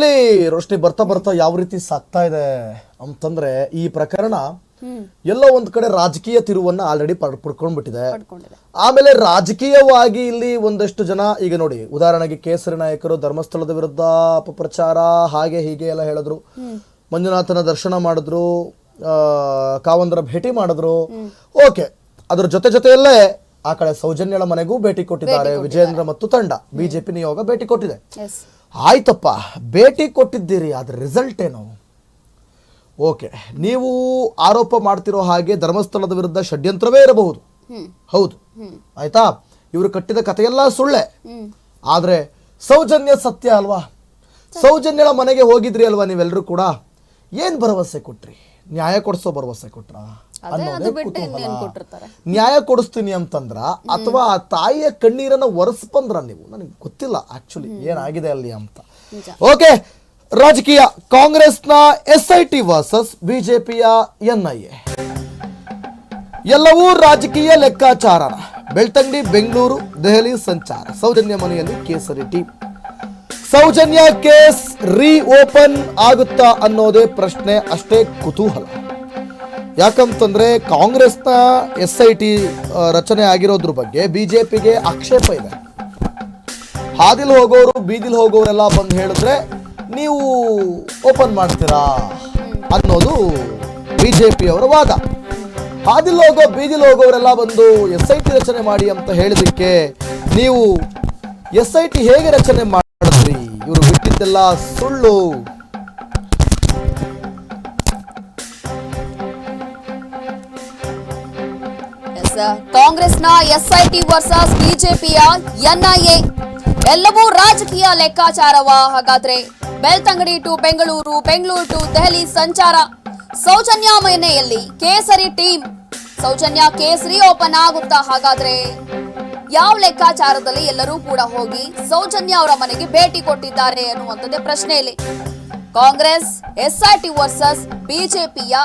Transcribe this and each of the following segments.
ಇಲ್ಲಿ ರೋಶ್ನಿ ಬರ್ತಾ ಬರ್ತಾ ಯಾವ ರೀತಿ ಸಾಕ್ತಾ ಇದೆ ಅಂತಂದ್ರೆ ಈ ಪ್ರಕರಣ ಎಲ್ಲ ಒಂದ್ ಕಡೆ ರಾಜಕೀಯ ತಿರುವನ್ನ ಆಲ್ರೆಡಿ ಪಡ್ಕೊಂಡ್ಬಿಟ್ಟಿದೆ. ಆಮೇಲೆ ರಾಜಕೀಯವಾಗಿ ಇಲ್ಲಿ ಒಂದಷ್ಟು ಜನ ಈಗ ನೋಡಿ ಉದಾಹರಣೆಗೆ ಕೇಸರಿ ನಾಯಕರು ಧರ್ಮಸ್ಥಳದ ವಿರುದ್ಧ ಅಪಪ್ರಚಾರ ಹಾಗೆ ಹೀಗೆ ಎಲ್ಲ ಹೇಳಿದ್ರು. ಮಂಜುನಾಥನ ದರ್ಶನ ಮಾಡಿದ್ರು ಕಾವಂದರ ಭೇಟಿ ಮಾಡಿದ್ರು. ಓಕೆ ಅದ್ರ ಜೊತೆ ಜೊತೆಯಲ್ಲೇ ಆ ಕಡೆ ಸೌಜನ್ಯಳ ಮನೆಗೂ ಭೇಟಿ ಕೊಟ್ಟಿದ್ದಾರೆ. ವಿಜೇಂದ್ರ ಮತ್ತು ತಂಡ ಬಿಜೆಪಿ ನಿಯೋಗ ಭೇಟಿ ಕೊಟ್ಟಿದೆ. ಆಯ್ತಪ್ಪ ಭೇಟಿ ಕೊಟ್ಟಿದ್ದೀರಿ ಅದ್ರ ರಿಸಲ್ಟ್ ಏನು? ಓಕೆ ನೀವು ಆರೋಪ ಮಾಡ್ತಿರೋ ಹಾಗೆ ಧರ್ಮಸ್ಥಳದ ವಿರುದ್ಧ ಷಡ್ಯಂತ್ರವೇ ಇರಬಹುದು. ಹೌದು. ಆಯ್ತಾ? ಇವರು ಕಟ್ಟಿದ ಕಥೆಯೆಲ್ಲ ಸುಳ್ಳೆ. ಆದರೆ ಆದ್ರೆ ಸೌಜನ್ಯ ಸತ್ಯ ಅಲ್ವಾ? ಸೌಜನ್ಯಳ ಮನೆಗೆ ಹೋಗಿದ್ರಿ ಅಲ್ವಾ ನೀವೆಲ್ಲರೂ ಕೂಡ? ಏನು ಭರವಸೆ ಕೊಟ್ರಿ? ನ್ಯಾಯ ಕೊಡಿಸೋ ಭರವಸೆ ಕೊಟ್ರ? ಬಿಟ್ಟು ಇನ್ನೇನ್ ನ್ಯಾಯ ಕೊಡಿಸ್ತೀನಿ ಅಂತಂದ್ರ ಅಥವಾ ಆ ತಾಯಿಯ ಕಣ್ಣೀರನ್ನ ಒರೆಸ್ಬಂದ್ರ ನೀವು? ನನಗೆ ಗೊತ್ತಿಲ್ಲ ಆಕ್ಚುಲಿ ಏನಾಗಿದೆ ಅಲ್ಲಿ ಅಂತ. ಓಕೆ ರಾಜಕೀಯ ಕಾಂಗ್ರೆಸ್ನ ಎಸ್ ಐ ಟಿ ವರ್ಸಸ್ ಬಿಜೆಪಿಯ ಎನ್ ಐ ಎ ಎಲ್ಲವೂ ರಾಜಕೀಯ ಲೆಕ್ಕಾಚಾರ ಬೆಳ್ತಂಗಡಿ ಬೆಂಗಳೂರು ದೆಹಲಿ ಸಂಚಾರ. ಸೌಜನ್ಯ ಮನೆಯಲ್ಲಿ ಕೇಸರಿ team. Sowjanya case reopen ಆಗುತ್ತಾ ಅನ್ನೋದೇ ಪ್ರಶ್ನೆ ಅಷ್ಟೇ ಕುತೂಹಲ. ಯಾಕಂತಂದ್ರೆ ಕಾಂಗ್ರೆಸ್ನ ಎಸ್ ಐ ಟಿ ರಚನೆ ಆಗಿರೋದ್ರ ಬಗ್ಗೆ ಬಿಜೆಪಿಗೆ ಆಕ್ಷೇಪ ಇದೆ. ಹಾದಿಲ್ ಹೋಗೋರು, ಬೀದಿಲ್ ಹೋಗೋರೆಲ್ಲ ಬಂದು ಹೇಳಿದ್ರೆ ನೀವು ಓಪನ್ ಮಾಡ್ತೀರಾ ಅನ್ನೋದು ಬಿಜೆಪಿಯವರ ವಾದ. ಹಾದಿಲ್ ಹೋಗೋ, ಬೀದಿಲ್ ಹೋಗೋರೆಲ್ಲ ಬಂದು ಎಸ್ ಐ ಟಿ ರಚನೆ ಮಾಡಿ ಅಂತ ಹೇಳಿದಕ್ಕೆ ನೀವು ಎಸ್ ಐ ಟಿ ಹೇಗೆ ರಚನೆ ಮಾಡಿದ್ರಿ ಇವರು ಬಿಟ್ಟಿದ್ದೆಲ್ಲ ಸುಳ್ಳು. ಕಾಂಗ್ರೆಸ್ನ ಎಸ್ಐಟಿ ವರ್ಸಸ್ ಬಿಜೆಪಿಯ ಎನ್ಐಎ. ಎಲ್ಲವೂ ರಾಜಕೀಯ ಲೆಕ್ಕಾಚಾರವ ಹಾಗಾದ್ರೆ? ಬೆಳ್ತಂಗಡಿ ಟು ಬೆಂಗಳೂರು ಬೆಂಗಳೂರು ಟು ದೆಹಲಿ ಸಂಚಾರ. ಸೌಜನ್ಯ ಮನೆಯಲ್ಲಿ ಕೇಸರಿ ಟೀಮ್. ಸೌಜನ್ಯ ಕೇಸರಿ ಓಪನ್ ಆಗುತ್ತಾ ಹಾಗಾದ್ರೆ? ಯಾವ ಲೆಕ್ಕಾಚಾರದಲ್ಲಿ ಎಲ್ಲರೂ ಕೂಡ ಹೋಗಿ ಸೌಜನ್ಯ ಅವರ ಮನೆಗೆ ಭೇಟಿ ಕೊಟ್ಟಿದ್ದಾರೆ ಅನ್ನುವಂಥದ್ದೇ ಪ್ರಶ್ನೆಯಲ್ಲಿ. ಕಾಂಗ್ರೆಸ್, ಎಸ್ಐಟಿ ವರ್ಸಸ್, ಬಿಜೆಪಿಯ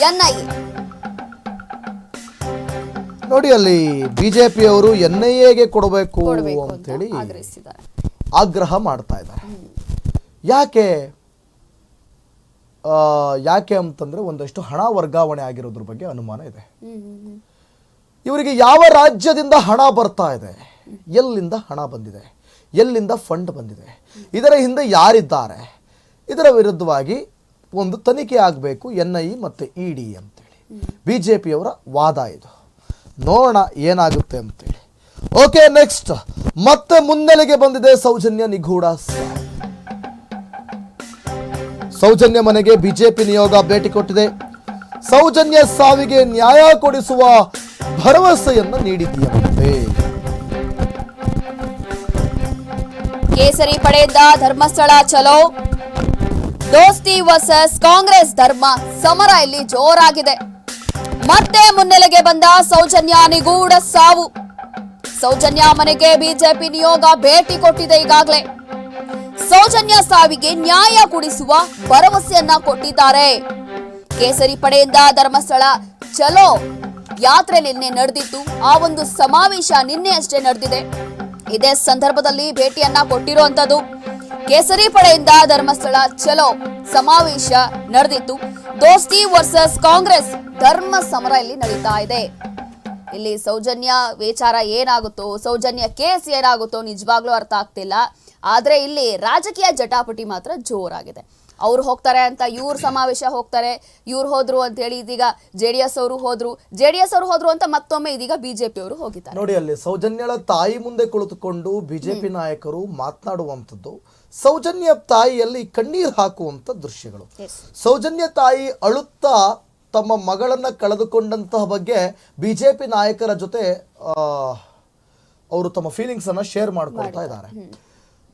ಎನ್ಐಎ. ನೋಡಿ ಅಲ್ಲಿ ಬಿಜೆಪಿಯವರು ಎನ್ ಐ ಎಗೆ ಕೊಡಬೇಕು ಕೊಡಬೇಕು ಅಂತ ಅಂತೇಳಿ ಆಗ್ರಹಿಸಿದ್ದಾರೆ. ಆಗ್ರಹ ಮಾಡ್ತಾ ಇದ್ದಾರೆ. ಯಾಕೆ ಯಾಕೆ ಅಂತಂದ್ರೆ ಒಂದಷ್ಟು ಹಣ ವರ್ಗಾವಣೆ ಆಗಿರೋದ್ರ ಬಗ್ಗೆ ಅನುಮಾನ ಇದೆ. ಇವರಿಗೆ ಯಾವ ರಾಜ್ಯದಿಂದ ಹಣ ಬರ್ತಾ ಇದೆ? ಎಲ್ಲಿಂದ ಹಣ ಬಂದಿದೆ? ಎಲ್ಲಿಂದ ಫಂಡ್ ಬಂದಿದೆ? ಇದರ ಹಿಂದೆ ಯಾರಿದ್ದಾರೆ? ಇದರ ವಿರುದ್ಧವಾಗಿ ಒಂದು ತನಿಖೆ ಆಗಬೇಕು ಎನ್ ಐ ಮತ್ತು ಇ ಡಿ ಅಂತೇಳಿ. ಬಿ ಜೆ ಪಿಯವರ ವಾದ ಇದು. ನೋಡೋಣ ಏನಾಗುತ್ತೆ ಅಂತೇಳಿ. ಓಕೆ ನೆಕ್ಸ್ಟ್ ಮತ್ತೆ ಮುನ್ನೆಲೆಗೆ ಬಂದಿದೆ ಸೌಜನ್ಯ ನಿಗೂಢ ಸೌಜನ್ಯ ಮನೆಗೆ ಬಿಜೆಪಿ ನಿಯೋಗ ಭೇಟಿ ಕೊಟ್ಟಿದೆ. ಸೌಜನ್ಯ ಸಾವಿಗೆ ನ್ಯಾಯ ಕೊಡಿಸುವ ಭರವಸೆಯನ್ನು ನೀಡಿದೆಯಂತೆ ಕೇಸರಿ ಪಡೆದ ಧರ್ಮಸ್ಥಳ ಚಲೋ. ದೋಸ್ತಿ ವರ್ಸಸ್ ಕಾಂಗ್ರೆಸ್ ಧರ್ಮ, ಸಮರ ಇಲ್ಲಿ ಜೋರಾಗಿದೆ. ಮತ್ತೆ ಮುನ್ನೆಲೆಗೆ ಬಂದ ಸೌಜನ್ಯ ನಿಗೂಢ ಸಾವು. ಸೌಜನ್ಯ ಮನೆಗೆ ಬಿಜೆಪಿ ನಿಯೋಗ ಭೇಟಿ ಕೊಟ್ಟಿದೆ ಈಗಾಗಲೇ. ಸೌಜನ್ಯ ಸಾವಿಗೆ ನ್ಯಾಯ ಕೊಡಿಸುವ ಭರವಸೆಯನ್ನ ಕೊಟ್ಟಿದ್ದಾರೆ. ಕೇಸರಿ ಪಡೆಯಿಂದ ಧರ್ಮಸ್ಥಳ ಚಲೋ ಯಾತ್ರೆ ನಿನ್ನೆ ನಡೆದಿತ್ತು ಆ ಒಂದು ಸಮಾವೇಶ ನಿನ್ನೆ ಅಷ್ಟೇ ನಡೆದಿದೆ. ಇದೇ ಸಂದರ್ಭದಲ್ಲಿ ಭೇಟಿಯನ್ನ ಕೊಟ್ಟಿರುವಂತದ್ದು ಕೇಸರಿ ಪಡೆಯಿಂದ ಧರ್ಮಸ್ಥಳ ಚಲೋ ಸಮಾವೇಶ ನಡೆದಿತ್ತು ದೋಸ್ತಿ ವರ್ಸಸ್ ಕಾಂಗ್ರೆಸ್ ಧರ್ಮ ಸಮರ ಇಲ್ಲಿ ನಡೀತಾ ಇದೆ. ಇಲ್ಲಿ ಸೌಜನ್ಯ ವಿಚಾರ ಏನಾಗುತ್ತೋ, ಸೌಜನ್ಯ ಕೇಸ್ ಏನಾಗುತ್ತೋ ನಿಜವಾಗ್ಲೂ ಅರ್ಥ ಆಗ್ತಿಲ್ಲ. ಆದ್ರೆ ಇಲ್ಲಿ ರಾಜಕೀಯ ಜಟಾಪಟಿ ಮಾತ್ರ ಜೋರಾಗಿದೆ. ಅವ್ರು ಹೋಗ್ತಾರೆ ಅಂತ ಇವ್ರ ಸಮಾವೇಶ ಹೋಗ್ತಾರೆ ಇವ್ರು ಹೋದ್ರು ಅಂತ ಹೇಳಿ ಇದೀಗ ಜೆ ಡಿ ಎಸ್ ಅವರು ಹೋದ್ರು. ಜೆ ಡಿ ಎಸ್ ಅವರು ಹೋದ್ರು ಅಂತ ಮತ್ತೊಮ್ಮೆ ಇದೀಗ ಬಿಜೆಪಿ ಅವರು ಹೋಗಿದ್ದಾರೆ. ನೋಡಿ ಅಲ್ಲಿ ಸೌಜನ್ಯಳ ತಾಯಿ ಮುಂದೆ ಕುಳಿತುಕೊಂಡು ಬಿಜೆಪಿ ನಾಯಕರು ಮಾತನಾಡುವಂಥದ್ದು ಸೌಜನ್ಯ ತಾಯಿಯಲ್ಲಿ ಕಣ್ಣೀರು ಹಾಕುವಂಥ ದೃಶ್ಯಗಳು. ಸೌಜನ್ಯ ತಾಯಿ ಅಳುತ್ತಾ ತಮ್ಮ ಮಗಳನ್ನ ಕಳೆದುಕೊಂಡಂತಹ ಬಗ್ಗೆ ಬಿಜೆಪಿ ನಾಯಕರ ಜೊತೆ ಅವರು ತಮ್ಮ ಫೀಲಿಂಗ್ಸ್ ಅನ್ನ ಶೇರ್ ಮಾಡ್ಕೊಳ್ತಾ ಇದ್ದಾರೆ.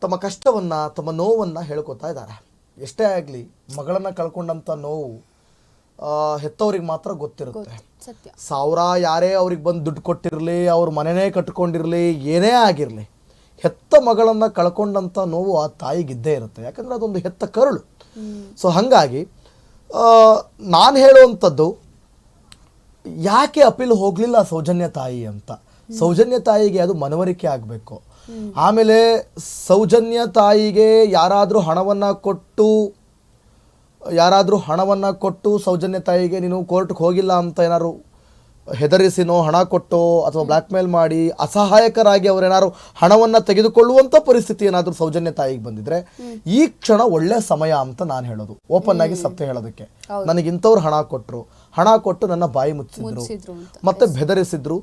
ತಮ್ಮ ಕಷ್ಟವನ್ನ ತಮ್ಮ ನೋವನ್ನ ಹೇಳ್ಕೊತಾ ಇದ್ದಾರೆ. ಎಷ್ಟೇ ಆಗಲಿ ಮಗಳನ್ನ ಕಳ್ಕೊಂಡಂಥ ನೋವು ಹೆತ್ತವ್ರಿಗೆ ಮಾತ್ರ ಗೊತ್ತಿರುತ್ತೆ. ಸಾವಿರ ಯಾರೇ ಅವ್ರಿಗೆ ಬಂದು ದುಡ್ಡು ಕೊಟ್ಟಿರಲಿ ಅವ್ರ ಮನೆನೇ ಕಟ್ಕೊಂಡಿರಲಿ ಏನೇ ಆಗಿರಲಿ ಹೆತ್ತ ಮಗಳನ್ನು ಕಳ್ಕೊಂಡಂಥ ನೋವು ಆ ತಾಯಿಗಿದ್ದೇ ಇರುತ್ತೆ. ಯಾಕಂದ್ರೆ ಅದೊಂದು ಹೆತ್ತ ಕರುಳು. ಸೊ ಹಾಗಾಗಿ ನಾನು ಹೇಳುವಂಥದ್ದು ಯಾಕೆ ಅಪೀಲ್ ಹೋಗಲಿಲ್ಲ ಸೌಜನ್ಯ ತಾಯಿ ಅಂತ? ಸೌಜನ್ಯ ತಾಯಿಗೆ ಅದು ಮನವರಿಕೆ ಆಗಬೇಕು. ಆಮೇಲೆ ಸೌಜನ್ಯ ತಾಯಿಗೆ ಯಾರಾದರೂ ಹಣವನ್ನು ಕೊಟ್ಟು ಯಾರಾದರೂ ಹಣವನ್ನು ಕೊಟ್ಟು ಸೌಜನ್ಯ ತಾಯಿಗೆ ನೀನು ಕೋರ್ಟ್ಗೆ ಹೋಗಿಲ್ಲ ಅಂತ ಏನಾದ್ರು ಹೆದರಿಸಿನೋ ಹಣ ಕೊಟ್ಟೋ ಅಥವಾ ಬ್ಲ್ಯಾಕ್ ಮೇಲ್ ಮಾಡಿ ಅಸಹಾಯಕರಾಗಿ ಅವರೇನಾದ್ರು ಹಣವನ್ನು ತೆಗೆದುಕೊಳ್ಳುವಂಥ ಪರಿಸ್ಥಿತಿ ಏನಾದರೂ ಸೌಜನ್ಯ ತಾಯಿಗೆ ಬಂದಿದ್ರೆ ಈ ಕ್ಷಣ ಒಳ್ಳೆ ಸಮಯ ಅಂತ ನಾನು ಹೇಳೋದು. ಓಪನ್ ಆಗಿ ಸತ್ಯ ಹೇಳೋದಕ್ಕೆ. ನನಗೆ ಇಂಥವ್ರು ಹಣ ಕೊಟ್ಟರು ಹಣ ಕೊಟ್ಟು ನನ್ನ ಬಾಯಿ ಮುಚ್ಚಿದ್ರು. ಮತ್ತೆ ಬೆದರಿಸಿದ್ರು.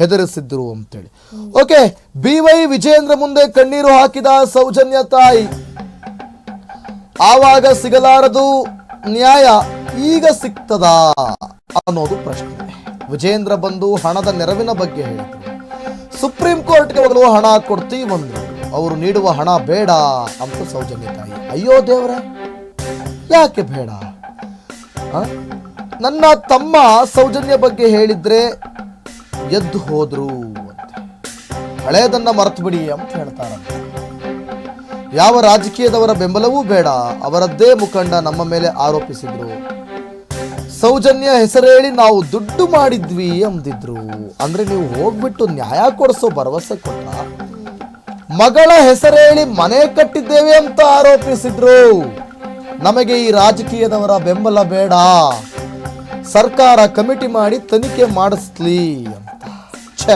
ಹೆದರಿಸಿದ್ರು ಅಂತೇಳಿ. ಓಕೆ ಬಿ ವೈ ವಿಜೇಂದ್ರ ಮುಂದೆ ಕಣ್ಣೀರು ಹಾಕಿದ ಸೌಜನ್ಯ ತಾಯಿ. ಆವಾಗ ಸಿಗಲಾರದು ನ್ಯಾಯ ಈಗ ಸಿಗ್ತದಾ ಅನ್ನೋದು ಪ್ರಶ್ನೆ. ವಿಜೇಂದ್ರ ಬಂದು ಹಣದ ನೆರವಿನ ಬಗ್ಗೆ ಹೇಳಿದ್ರು. ಸುಪ್ರೀಂ ಕೋರ್ಟ್ಗೆ ಹೋಗಲು ಹಣ ಕೊಡ್ತೀವಂದ್ರು ಅವರು ನೀಡುವ ಹಣ ಬೇಡ ಅಂತ ಸೌಜನ್ಯ ತಾಯಿ. ಅಯ್ಯೋ ದೇವ್ರೆ ಯಾಕೆ ಬೇಡ? ನನ್ನ ತಮ್ಮ ಸೌಜನ್ಯ ಬಗ್ಗೆ ಹೇಳಿದ್ರೆ ಎದ್ದು ಹೋದ್ರು ಅಂತ. ಹಳೆಯದನ್ನ ಮರೆತು ಬಿಡಿ ಅಂತ ಹೇಳ್ತಾರಂತೆ. ಯಾವ ರಾಜಕೀಯದವರ ಬೆಂಬಲವೂ ಬೇಡ, ಅವರದ್ದೇ ಮುಖಂಡ ನಮ್ಮ ಮೇಲೆ ಆರೋಪಿಸಿದ್ರು. ಸೌಜನ್ಯ ಹೆಸರೇಳಿ ನಾವು ದುಡ್ಡು ಮಾಡಿದ್ವಿ ಅಂದಿದ್ರು. ಅಂದ್ರೆ ನೀವು ಹೋಗ್ಬಿಟ್ಟು ನ್ಯಾಯ ಕೊಡಿಸೋ ಭರವಸೆ ಕೊಟ್ಟ ಮಗಳ ಹೆಸರೇಳಿ ಮನೆ ಕಟ್ಟಿದ್ದೇವೆ ಅಂತ ಆರೋಪಿಸಿದ್ರು. ನಮಗೆ ಈ ರಾಜಕೀಯದವರ ಬೆಂಬಲ ಬೇಡ. ಸರ್ಕಾರ ಕಮಿಟಿ ಮಾಡಿ ತನಿಖೆ ಮಾಡಿಸ್ಲಿ ಅಂತ. ಛೇ,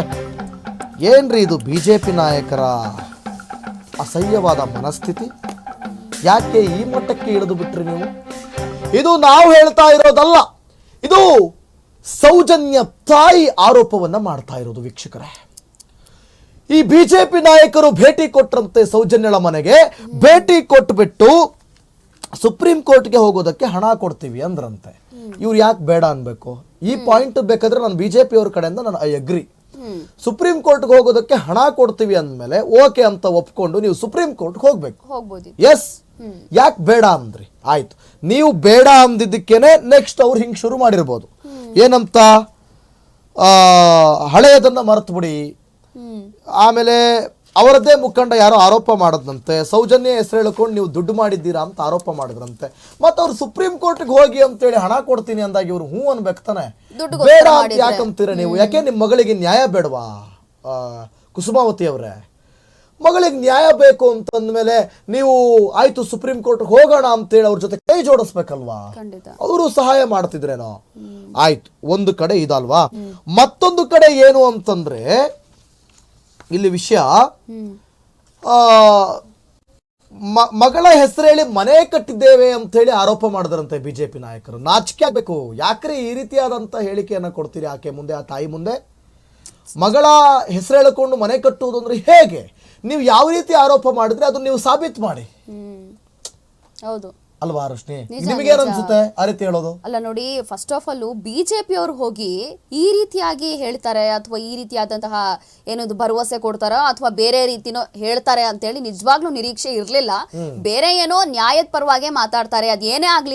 ಏನ್ರಿ ಇದು ಬಿ ಜೆ ಪಿ ನಾಯಕರ ಅಸಹ್ಯವಾದ ಮನಸ್ಥಿತಿ? ಯಾಕೆ ಈ ಮಟ್ಟಕ್ಕೆ ಇಳಿದು ಬಿಟ್ರಿ ನೀವು? ಇದು ನಾವು ಹೇಳ್ತಾ ಇರೋದಲ್ಲ. ಇದು ಸೌಜನ್ಯ ತಾಯಿ ಆರೋಪವನ್ನ ಮಾಡ್ತಾ ಇರೋದು ವೀಕ್ಷಕರೇ. ಈ ಬಿಜೆಪಿ ನಾಯಕರು ಭೇಟಿ ಕೊಟ್ಟರಂತೆ ಸೌಜನ್ಯಳ ಮನೆಗೆ, ಭೇಟಿ ಕೊಟ್ಬಿಟ್ಟು ಸುಪ್ರೀಂ ಕೋರ್ಟ್ಗೆ ಹೋಗೋದಕ್ಕೆ ಹಣ ಕೊಡ್ತೀವಿ ಅಂದ್ರಂತೆ. ಇವ್ರು ಯಾಕೆ ಬೇಡ ಅನ್ಬೇಕು? ಈ ಪಾಯಿಂಟ್ ಬೇಕಾದ್ರೆ ನಾನು ಬಿಜೆಪಿ ಅವ್ರ ಕಡೆಯಿಂದ ನಾನು ಐ ಅಗ್ರಿ ಸುಪ್ರೀಂ ಕೋರ್ಟ್ಗೆ ಹೋಗೋದಕ್ಕೆ ಹಣ ಕೊಡ್ತೀವಿ ಅಂದ್ಮೇಲೆ ಓಕೆ ಅಂತ ಒಪ್ಕೊಂಡು ನೀವು ಸುಪ್ರೀಂ ಕೋರ್ಟ್ಗೆ ಹೋಗ್ಬೇಕು. ಎಸ್ ಯಾಕೆ ಬೇಡ ಅಂದ್ರಿ? ಆಯ್ತು. ನೀವು ಬೇಡ ಅಂದಿದ್ದಕ್ಕೇನೆ ನೆಕ್ಸ್ಟ್ ಅವ್ರು ಹಿಂಗೆ ಶುರು ಮಾಡಿರ್ಬೋದು. ಏನಂತ? ಹಳೆಯದನ್ನ ಮರೆತು ಬಿಡಿ ಆಮೇಲೆ ಅವರದ್ದೇ ಮುಖಂಡ ಯಾರೋ ಆರೋಪ ಮಾಡದಂತೆ ಸೌಜನ್ಯ ಹೆಸರು ಹೇಳ್ಕೊಂಡು ನೀವು ದುಡ್ಡು ಮಾಡಿದ್ದೀರಾ ಅಂತ ಆರೋಪ ಮಾಡಿದ್ರಂತೆ. ಮತ್ತೆ ಅವ್ರು ಸುಪ್ರೀಂ ಕೋರ್ಟ್ಗೆ ಹೋಗಿ ಅಂತೇಳಿ ಹಣ ಕೊಡ್ತೀನಿ ಅಂದಾಗ ಇವ್ರು ಹೂ ಅನ್ಬೇಕು ತಾನೆ. ಬೇಡ ಅಂತ. ಯಾಕಂತೀರ ನೀವು? ಯಾಕೆ ನಿಮ್ಮ ಮಗಳಿಗೆ ನ್ಯಾಯ ಬೇಡವಾ? ಕುಸುಮಾವತಿ ಅವರೇ. ಮಗಳಿಗೆ ನ್ಯಾಯ ಬೇಕು ಅಂತಂದ್ಮೇಲೆ ನೀವು ಆಯ್ತು ಸುಪ್ರೀಂ ಕೋರ್ಟ್ ಹೋಗೋಣ ಅಂತೇಳಿ ಅವ್ರ ಜೊತೆ ಕೈ ಜೋಡಿಸ್ಬೇಕಲ್ವಾ? ಅವರು ಸಹಾಯ ಮಾಡ್ತಿದ್ರೇನೋ? ಆಯ್ತು ಒಂದು ಕಡೆ ಇದಲ್ವಾ? ಮತ್ತೊಂದು ಕಡೆ ಏನು ಅಂತಂದ್ರೆ ಇಲ್ಲಿ ವಿಷಯ ಮಗಳ ಹೆಸರೇಳಿ ಹೇಳಿ ಮನೆ ಕಟ್ಟಿದ್ದೇವೆ ಅಂತ ಹೇಳಿ ಆರೋಪ ಮಾಡಿದ್ರಂತೆ ಬಿಜೆಪಿ ನಾಯಕರು. ನಾಚಿಕೆ ಆಗ್ಬೇಕು. ಯಾಕ್ರೆ ಈ ರೀತಿಯಾದಂತ ಹೇಳಿಕೆಯನ್ನ ಕೊಡ್ತೀರಿ ಆಕೆ ಮುಂದೆ ಆ ತಾಯಿ ಮುಂದೆ? ಮಗಳ ಹೆಸರು ಹೇಳಿಕೊಂಡು ಮನೆ ಕಟ್ಟುವುದು ಅಂದ್ರೆ ಹೇಗೆ? ನೀವು ಯಾವ ರೀತಿ ಆರೋಪ ಮಾಡಿದ್ರೆ ಅದನ್ನ ನೀವು ಸಾಬೀತು ಮಾಡಿ. ಹೌದು. ಅಲ್ವಾ ಅರುಷ್ಣಿ? ನಿಮಗೆ ಅನ್ಸುತ್ತೆ ಆ ರೀತಿ ಹೇಳೋದು? ಅಲ್ಲ ನೋಡಿ ಫಸ್ಟ್ ಆಫ್ ಆಲ್ ಬಿಜೆಪಿ ಅವರು ಹೋಗಿ ಈ ರೀತಿಯಾಗಿ ಹೇಳ್ತಾರೆ ಅಥವಾ ಈ ರೀತಿಯಾದಂತಹ ಏನದು ಭರವಸೆ ಕೊಡ್ತಾರ ಅಥವಾ ಬೇರೆ ರೀತಿನೋ ಹೇಳ್ತಾರೆ ಅಂತ ಹೇಳಿ ನಿಜವಾಗ್ಲೂ ನಿರೀಕ್ಷೆ ಇರ್ಲಿಲ್ಲ. ಬೇರೆ ಏನೋ ನ್ಯಾಯದ ಪರವಾಗಿ ಮಾತಾಡ್ತಾರೆ ಅದೇನೇ ಆಗ್ಲಿ